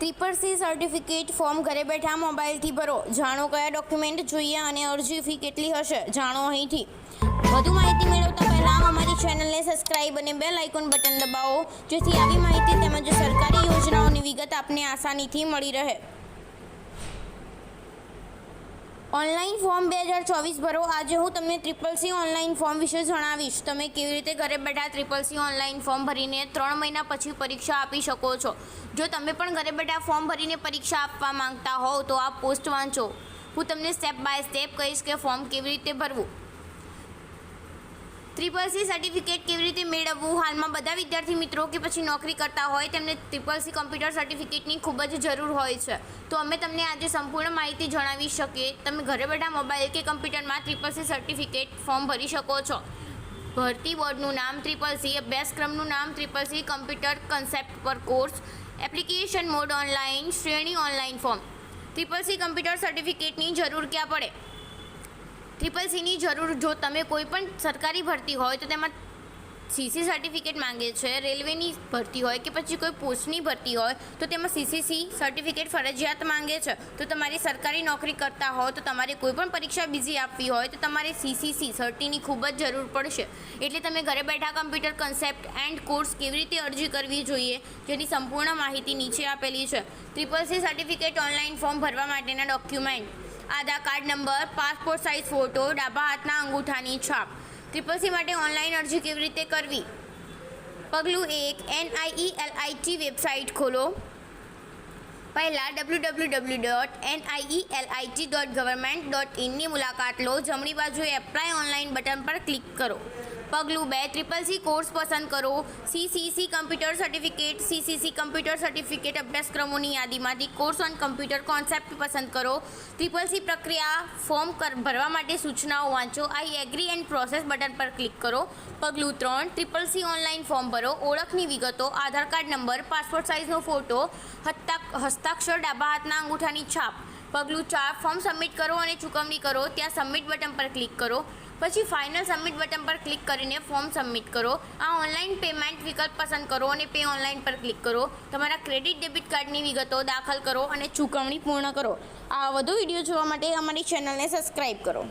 Triple C certificate form ઘરે બેઠા મોબાઈલથી ભરો. જાણો કયા ડોક્યુમેન્ટ જોઈએ અને અરજી ફી કેટલી હશે, જાણો અહીંથી. વધુ માહિતી મેળવતા પહેલાં અમારી ચેનલને સબસ્ક્રાઇબ અને બેલ આઇકોન બટન દબાવો, જેથી આવી માહિતી તેમજ સરકારી યોજનાઓની વિગત આપને આસાનીથી મળી રહે. ઓનલાઈન ફોર્મ બે હજાર ચોવીસ ભરો. આજે હું તમને ટ્રિપલ સી ઓનલાઈન ફોર્મ વિશે જણાવીશ. તમે કેવી રીતે ઘરે બેઠા ટ્રિપલ સી ઓનલાઈન ફોર્મ ભરીને ત્રણ મહિના પછી પરીક્ષા આપી શકો છો? જો તમે પણ ઘરે બેઠા ફોર્મ ભરીને પરીક્ષા આપવા માંગતા હોવ તો આ પોસ્ટ વાંચો. હું તમને સ્ટેપ બાય સ્ટેપ કહીશ કે ફોર્મ કેવી રીતે ભરવું. ટ્રિપલ સી સર્ટિફિકેટ કેવી રીતે મેળવવું? હાલમાં બધા વિદ્યાર્થી મિત્રો કે પછી નોકરી કરતા હોય, તેમને ત્રિપલ સી કમ્પ્યુટર સર્ટિફિકેટની ખૂબ જ જરૂર હોય છે. તો અમે તમને આજે સંપૂર્ણ માહિતી જણાવી શકીએ. તમે ઘરે બેઠા મોબાઈલ કે કમ્પ્યુટરમાં ત્રિપલ સી સર્ટિફિકેટ ફોર્મ ભરી શકો છો. ભરતી બોર્ડનું નામ ત્રિપલ સી અભ્યાસક્રમનું નામ ત્રિપલ સી કમ્પ્યુટર કન્સેપ્ટ પર કોર્સ એપ્લિકેશન મોડ ઓનલાઈન શ્રેણી online form triple C computer સર્ટિફિકેટની જરૂર ક્યાં પડે? ટ્રિપલ સીની જરૂર, જો તમે કોઈ પણ સરકારી ભરતી હોય તો તેમાં સીસી સર્ટિફિકેટ માંગે છે, રેલવેની ભરતી હોય કે પછી કોઈ પોસ્ટની ભરતી હોય તો તેમાં સીસીસી સર્ટિફિકેટ ફરજિયાત માંગે છે. તો તમારી સરકારી નોકરી કરતા હો, તો તમારે કોઈ પણ પરીક્ષા બીજી આપવી હોય તો તમારે સીસીસી સર્ટીની ખૂબ જ જરૂર પડશે. એટલે તમે ઘરે બેઠા કમ્પ્યુટર કન્સેપ્ટ એન્ડ કોર્સ કેવી રીતે અરજી કરવી જોઈએ, જેની સંપૂર્ણ માહિતી નીચે આપેલી છે. Triple C certificate online form ભરવા માટેના document Aadhaar card number, passport size photo, ડાબા હાથના અંગૂઠાની છાપ. ટ્રિપલ માટે ઓનલાઈન અરજી કેવી રીતે કરવી? પગલું એક એનઆઈઈએલઆઈટી વેબસાઇટ ખોલો. પહેલાં W W W dot NIELIT dot government dot ઇનની મુલાકાત લો. જમણી બાજુએ એપ્લાય ઓનલાઈન બટન પર ક્લિક કરો. પગલું બે ટ્રિપલ સી કોર્સ પસંદ કરો. CCC computer certificate CCC computer certificate અભ્યાસક્રમોની યાદીમાંથી કોર્સ ઓન કમ્પ્યુટર કોન્સેપ્ટ પસંદ કરો. ટ્રિપલ સી પ્રક્રિયા ફોર્મ ભરવા માટે સૂચનાઓ વાંચો. I agree and process button પર ક્લિક કરો. પગલું ત્રણ ટ્રિપલ સી ઓનલાઈન ફોર્મ ભરો. ઓળખની વિગતો, આધાર કાર્ડ નંબર પાસપોર્ટ સાઇઝનો ફોટો હસ્તા હસ્તાક્ષર ડાબા હાથના અંગૂઠાની છાપ. પગલું ચાર ફોર્મ સબમિટ કરો અને ચૂકવણી કરો. ત્યાં સબમિટ બટન પર ક્લિક કરો. પછી ફાઇનલ સબમિટ બટન પર ક્લિક કરીને ફોર્મ સબમિટ કરો. આ ઓનલાઈન પેમેન્ટ વિકલ્પ પસંદ કરો અને પે ઓનલાઈન પર ક્લિક કરો. તમારા ક્રેડિટ ડેબિટ કાર્ડની વિગતો દાખલ કરો અને ચૂકવણી પૂર્ણ કરો. આ વધુ વીડિયો જોવા માટે અમારી ચેનલને સબસ્ક્રાઈબ કરો.